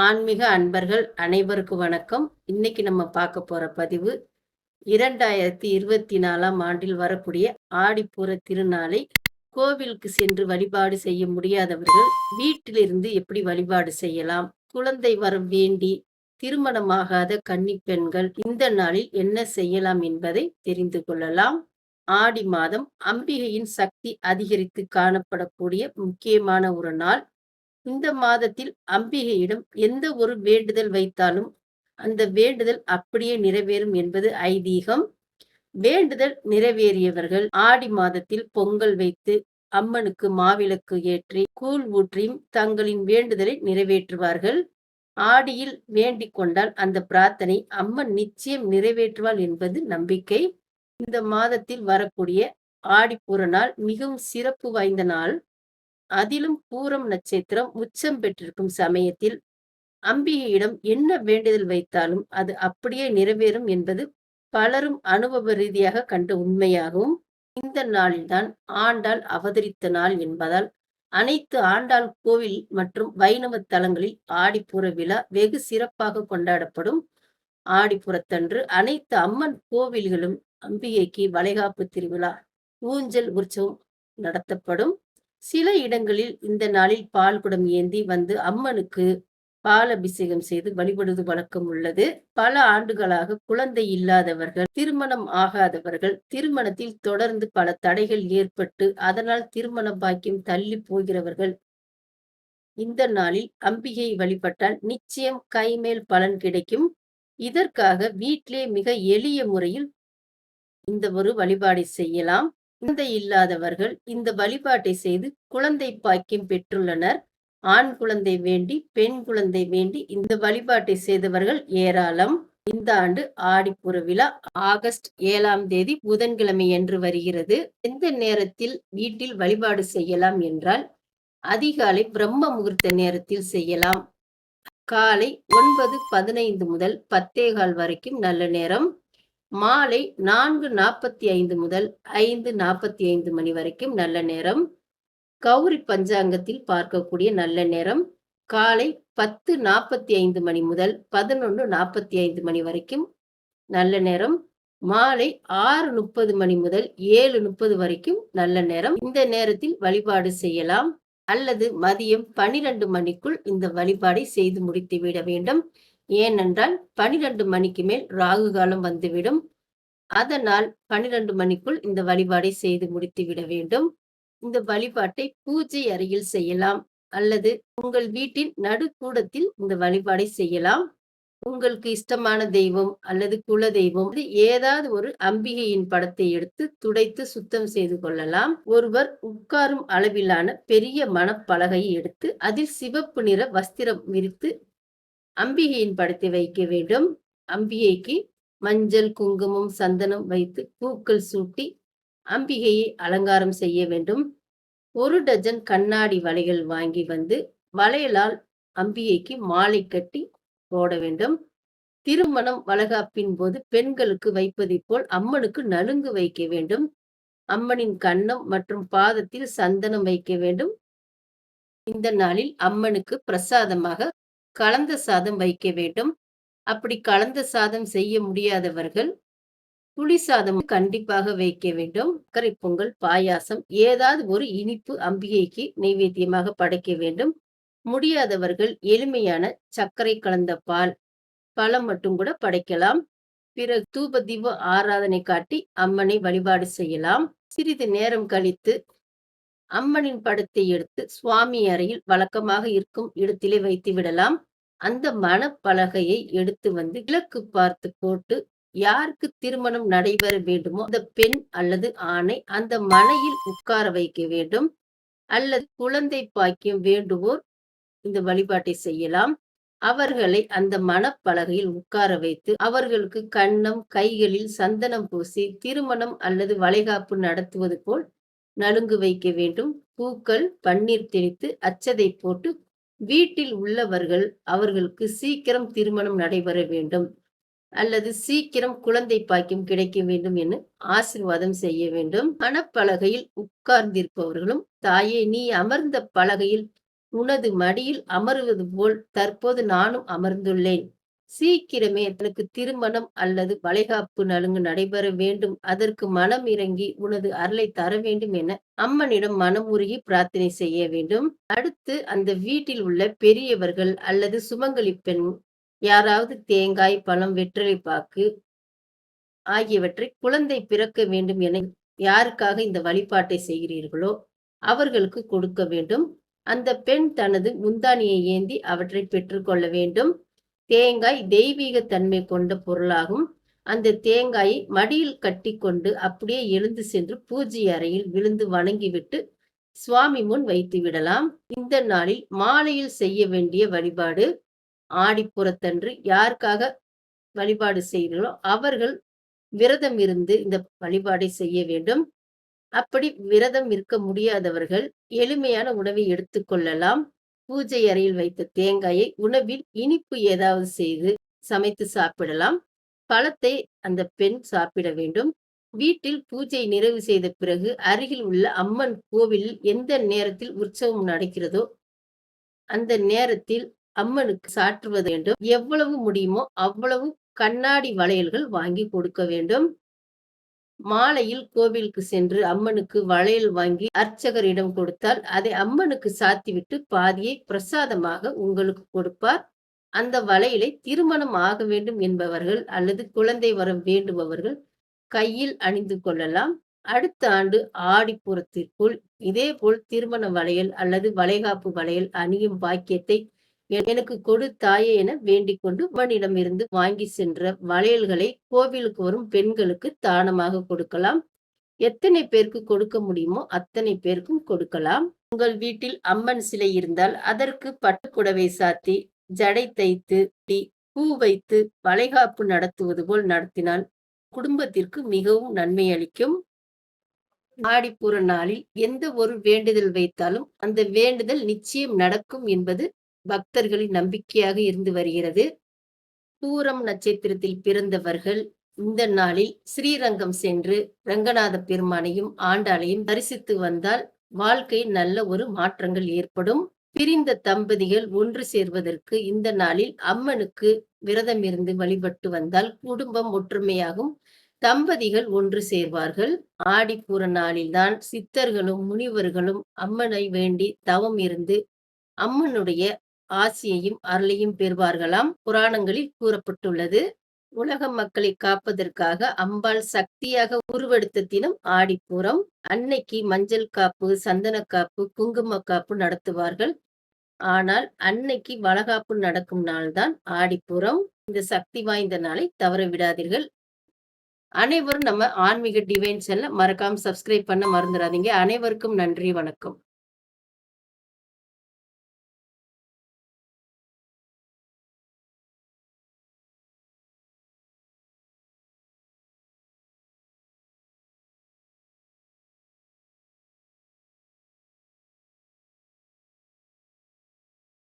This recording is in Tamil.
ஆன்மீக அன்பர்கள் அனைவருக்கும் வணக்கம். இன்னைக்கு நம்ம பார்க்க போற பதிவு இரண்டாயிரத்தி இருபத்தி நாலாம் ஆண்டில் வரக்கூடிய ஆடிப்பூர திருநாளை கோவிலுக்கு சென்று வழிபாடு செய்ய முடியாதவர்கள் வீட்டிலிருந்து எப்படி வழிபாடு செய்யலாம்? குழந்தை வரம் வேண்டி திருமணமாகாத கன்னி பெண்கள் இந்த நாளில் என்ன செய்யலாம் என்பதை தெரிந்து கொள்ளலாம். ஆடி மாதம் அம்பிகையின் சக்தி அதிகரித்து காணப்படக்கூடிய முக்கியமான ஒரு நாள் இந்த மாதத்தில் அம்பிகையிடம் எந்த ஒரு வேண்டுதல் வைத்தாலும் அந்த வேண்டுதல் அப்படியே நிறைவேறும் என்பது ஐதீகம். வேண்டுதல் நிறைவேறியவர்கள் ஆடி மாதத்தில் பொங்கல் வைத்து அம்மனுக்கு மாவிளக்கு ஏற்றி கூழ் ஊற்றியும் தங்களின் வேண்டுதலை நிறைவேற்றுவார்கள். ஆடியில் வேண்டிக் கொண்டால் அந்த பிரார்த்தனை அம்மன் நிச்சயம் நிறைவேற்றுவாள் என்பது நம்பிக்கை. இந்த மாதத்தில் வரக்கூடிய ஆடிப்புற நாள் மிகவும் சிறப்பு வாய்ந்த நாள். அதிலும் பூரம் நட்சத்திரம் உச்சம் பெற்றிருக்கும் சமயத்தில் அம்பிகையிடம் என்ன வேண்டுதல் வைத்தாலும் அது அப்படியே நிறைவேறும் என்பது பலரும் அனுபவ ரீதியாக கண்ட உண்மையாகவும் இந்த நாளில்தான் ஆண்டாள் அவதரித்த நாள் என்பதால் அனைத்து ஆண்டாள் கோவில் மற்றும் வைணவ தலங்களில் ஆடிப்புற விழா வெகு சிறப்பாக கொண்டாடப்படும். ஆடிப்புறத்தன்று அனைத்து அம்மன் கோவில்களும் அம்பிகைக்கு வளைகாப்பு திருவிழா ஊஞ்சல் உற்சவம் நடத்தப்படும். சில இடங்களில் இந்த நாளில் பால் குடம் ஏந்தி வந்து அம்மனுக்கு பால் அபிஷேகம் செய்து வழிபடுவது வழக்கம் உள்ளது. பல ஆண்டுகளாக குழந்தை இல்லாதவர்கள் திருமணம் ஆகாதவர்கள் திருமணத்தில் தொடர்ந்து பல தடைகள் ஏற்பட்டு அதனால் திருமண பாக்கியம் தள்ளி போகிறவர்கள் இந்த நாளில் அம்பிகை வழிபட்டால் நிச்சயம் கைமேல் பலன் கிடைக்கும். இதற்காக வீட்டிலே மிக எளிய முறையில் இந்த ஒரு வழிபாடை செய்யலாம். குழந்தை இல்லாதவர்கள் இந்த வழிபாட்டை செய்து குழந்தை பாக்கியம் பெற்றுள்ளனர். ஆண் குழந்தை வேண்டி பெண் குழந்தை வேண்டி இந்த வழிபாட்டை செய்தவர்கள் ஏராளம். இந்த ஆண்டு ஆடிப்புற விழா ஆகஸ்ட் ஏழாம் தேதி புதன்கிழமை என்று வருகிறது. எந்த நேரத்தில் வீட்டில் வழிபாடு செய்யலாம் என்றால் அதிகாலை பிரம்ம முகூர்த்த நேரத்தில் செய்யலாம். காலை ஒன்பது பதினைந்து முதல் பத்தேகால் வரைக்கும் நல்ல நேரம். மாலை நான்கு நாற்பத்தி ஐந்து முதல் ஐந்து நாற்பத்தி ஐந்து மணி வரைக்கும் நல்ல நேரம். கௌரி பஞ்சாங்கத்தில் பார்க்கக்கூடிய நல்ல நேரம். காலை பத்து நாற்பத்தி ஐந்து மணி முதல் பதினொன்று நாற்பத்தி ஐந்து மணி வரைக்கும் நல்ல நேரம். மாலை ஆறு முப்பது மணி முதல் ஏழு முப்பது வரைக்கும் நல்ல நேரம். இந்த நேரத்தில் வழிபாடு செய்யலாம். அல்லது மதியம் பனிரெண்டு மணிக்குள் இந்த வழிபாடை செய்து முடித்து விட வேண்டும். ஏனென்றால் பனிரெண்டு மணிக்கு மேல் ராகு காலம் வந்துவிடும். அதனால் பனிரெண்டு மணிக்குள் இந்த வழிபாடை செய்து முடித்து விட வேண்டும். இந்த வழிபாட்டை பூஜை அறையில் செய்யலாம். அல்லது உங்கள் வீட்டின் நடுக்கூடத்தில் இந்த வழிபாடை செய்யலாம். உங்களுக்கு இஷ்டமான தெய்வம் அல்லது குல தெய்வம் ஏதாவது ஒரு அம்பிகையின் படத்தை எடுத்து துடைத்து சுத்தம் செய்து கொள்ளலாம். ஒருவர் உட்காரும் அளவிலான பெரிய மனப்பலகையை எடுத்து அதில் சிவப்பு நிற வஸ்திரம் விரித்து அம்பிகையின் படத்தை வைக்க வேண்டும். அம்பிகைக்கு மஞ்சள் குங்குமம் சந்தனம் வைத்து பூக்கள் சூட்டி அம்பிகையை அலங்காரம் செய்ய வேண்டும். ஒரு டஜன் கண்ணாடி வலைகள் வாங்கி வந்து வளையலால் அம்பிகைக்கு மாலை கட்டி போட வேண்டும். திருமணம் வளகாப்பின் போது பெண்களுக்கு வைப்பதை போல் அம்மனுக்கு நலுங்கு வைக்க வேண்டும். அம்மனின் கன்னம் மற்றும் பாதத்தில் சந்தனம் வைக்க வேண்டும். இந்த நாளில் அம்மனுக்கு பிரசாதமாக கலந்த சாதம் வைக்க வேண்டும். அப்படி கலந்த சாதம் செய்ய முடியாதவர்கள் புளி சாதம் கண்டிப்பாக வைக்க வேண்டும். சர்க்கரை பொங்கல் பாயாசம் ஏதாவது ஒரு இனிப்பு அம்பிகைக்கு நைவேத்தியமாக படைக்க வேண்டும். முடியாதவர்கள் எளிமையான சர்க்கரை கலந்த பால் பழம் மட்டும் கூட படைக்கலாம். பிறகு தூப தீப ஆராதனை காட்டி அம்மனை வழிபாடு செய்யலாம். சிறிது நேரம் கழித்து அம்மனின் படத்தை எடுத்து சுவாமி அறையில் வழக்கமாக இருக்கும் இடத்திலே வைத்து விடலாம். அந்த மனப்பலகையை எடுத்து வந்து கிழக்கு பார்த்து போட்டு யாருக்கு திருமணம் நடைபெற வேண்டுமோ அந்த பெண் அல்லது ஆணை அந்த மனையில் உட்கார வைக்க வேண்டும். அல்லது குழந்தை பாக்கியம் வேண்டுவோர் இந்த வழிபாட்டை செய்யலாம். அவர்களை அந்த மனப்பலகையில் உட்கார வைத்து அவர்களுக்கு கண்ணம் கைகளில் சந்தனம் பூசி திருமணம் அல்லது வளைகாப்பு நடத்துவது போல் நலுங்கு வைக்க வேண்டும். பூக்கள் பன்னீர் தெளித்து அச்சதை போட்டு வீட்டில் உள்ளவர்கள் அவர்களுக்கு சீக்கிரம் திருமணம் நடைபெற வேண்டும். அல்லது சீக்கிரம் குழந்தை பாக்கியம் கிடைக்க வேண்டும் என ஆசிர்வாதம் செய்ய வேண்டும். மனப்பலகையில் உட்கார்ந்திருப்பவர்களும் தாயே நீ அமர்ந்த பலகையில் உனது மடியில் அமருவது போல் தற்போது நானும் அமர்ந்துள்ளேன். சீக்கிரமே தனக்கு திருமணம் அல்லது வளைகாப்பு நலுங்கு நடைபெற வேண்டும். அதற்கு மனம் இறங்கி உனது அருளை தர வேண்டும் என அம்மனிடம் மனம் உருகி பிரார்த்தனை செய்ய வேண்டும். அடுத்து அந்த வீட்டில் உள்ள பெரியவர்கள் அல்லது சுமங்கலி பெண் யாராவது தேங்காய் பழம் வெற்றிலை பாக்கு ஆகியவற்றை குழந்தை பிறக்க வேண்டும் என யாருக்காக இந்த வழிபாட்டை செய்கிறீர்களோ அவர்களுக்கு கொடுக்க வேண்டும். அந்த பெண் தனது முந்தானியை ஏந்தி அவற்றை பெற்றுக்கொள்ள வேண்டும். தேங்காய் தெய்வீக தன்மை கொண்ட பொருளாகும். அந்த தேங்காயை மடியில் கட்டி கொண்டு அப்படியே எழுந்து சென்று பூஜை அறையில் விழுந்து வணங்கிவிட்டு சுவாமி முன் வைத்து விடலாம். இந்த நாளில் மாலையில் செய்ய வேண்டிய வழிபாடு ஆடிப்புறத்தன்று யாருக்காக வழிபாடு செய்கிறீர்களோ அவர்கள் விரதம் இருந்து இந்த வழிபாடை செய்ய வேண்டும். அப்படி விரதம் இருக்க முடியாதவர்கள் எளிமையான உணவை எடுத்துக்கொள்ளலாம் பூஜை அறையில் வைத்த தேங்காயை உணவில் இனிப்பு ஏதாவது செய்து சமைத்து சாப்பிடலாம். பழத்தை அந்த பெண் சாப்பிட வேண்டும். வீட்டில் பூஜை நிறைவு செய்த பிறகு அருகில் உள்ள அம்மன் கோவிலில் எந்த நேரத்தில் உற்சவம் நடக்கிறதோ அந்த நேரத்தில் அம்மனுக்கு சாற்றுவது வேண்டும். எவ்வளவு முடியுமோ அவ்வளவு கண்ணாடி வளையல்கள் வாங்கி கொடுக்க வேண்டும். மாலையில் கோவிலுக்கு சென்று அம்மனுக்கு வளையல் வாங்கி அர்ச்சகரிடம் கொடுத்தால் அதை அம்மனுக்கு சாத்திவிட்டு பாதியை பிரசாதமாக உங்களுக்கு கொடுப்பார். அந்த வளையலை திருமணம் ஆக வேண்டும் என்பவர்கள் அல்லது குழந்தை வர வேண்டுபவர்கள் கையில் அணிந்து கொள்ளலாம். அடுத்த ஆண்டு ஆடிப்புறத்திற்குள் இதே போல் திருமண வளையல் அல்லது வளைகாப்பு வளையல் அணியும் பாக்கியத்தை எனக்கு கொடு தாயே என வேண்டிக் கொண்டு உவனிடம் இருந்து வாங்கி சென்ற வளையல்களை கோவிலுக்கு வரும் பெண்களுக்கு தானமாக கொடுக்கலாம். எத்தனை பேருக்கு கொடுக்க முடியுமோ அத்தனை பேருக்கும் கொடுக்கலாம். உங்கள் வீட்டில் அம்மன் சிலை இருந்தால் அதற்கு பட்டுக்குடவை சாத்தி ஜடை தைத்து பூ வைத்து வளைகாப்பு நடத்துவது போல் நடத்தினால் குடும்பத்திற்கு மிகவும் நன்மை அளிக்கும். ஆடிப்புற நாளில் எந்த ஒரு வேண்டுதல் வைத்தாலும் அந்த வேண்டுதல் நிச்சயம் நடக்கும் என்பது பக்தர்களின் நம்பிக்கையாக இருந்து வருகிறது. பூரம் நட்சத்திரத்தில் பிறந்தவர்கள் இந்த நாளில் ஸ்ரீரங்கம் சென்று ரங்கநாத பெருமானையும் ஆண்டாளையும் தரிசித்து வந்தால் வாழ்க்கையில் நல்ல ஒரு மாற்றங்கள் ஏற்படும். பிரிந்த தம்பதிகள் ஒன்று சேர்வதற்கு இந்த நாளில் அம்மனுக்கு விரதம் இருந்து வழிபட்டு வந்தால் குடும்பம் ஒற்றுமையாகும். தம்பதிகள் ஒன்று சேர்வார்கள். ஆடிப்பூர நாளில்தான் சித்தர்களும் முனிவர்களும் அம்மனை வேண்டி தவம் இருந்து அம்மனுடைய ஆசியையும் அருளையும் பெறுவார்களாம். புராணங்களில் கூறப்பட்டுள்ளது உலக மக்களை காப்பதற்காக அம்பாள் சக்தியாக உருவெடுத்த தினம் ஆடிப்பூரம். அன்னைக்கு மஞ்சள் காப்பு சந்தன காப்பு குங்கும காப்பு நடத்துவார்கள். ஆனால் அன்னைக்கு வளகாப்பு நடக்கும் நாள்தான் ஆடிப்புறம் இந்த சக்தி வாய்ந்த நாளை தவற விடாதீர்கள். அனைவரும் நம்ம ஆன்மீக டிவைன் செல்ல மறக்காம சப்ஸ்கிரைப் பண்ண மறந்துடாதீங்க. அனைவருக்கும் நன்றி வணக்கம்.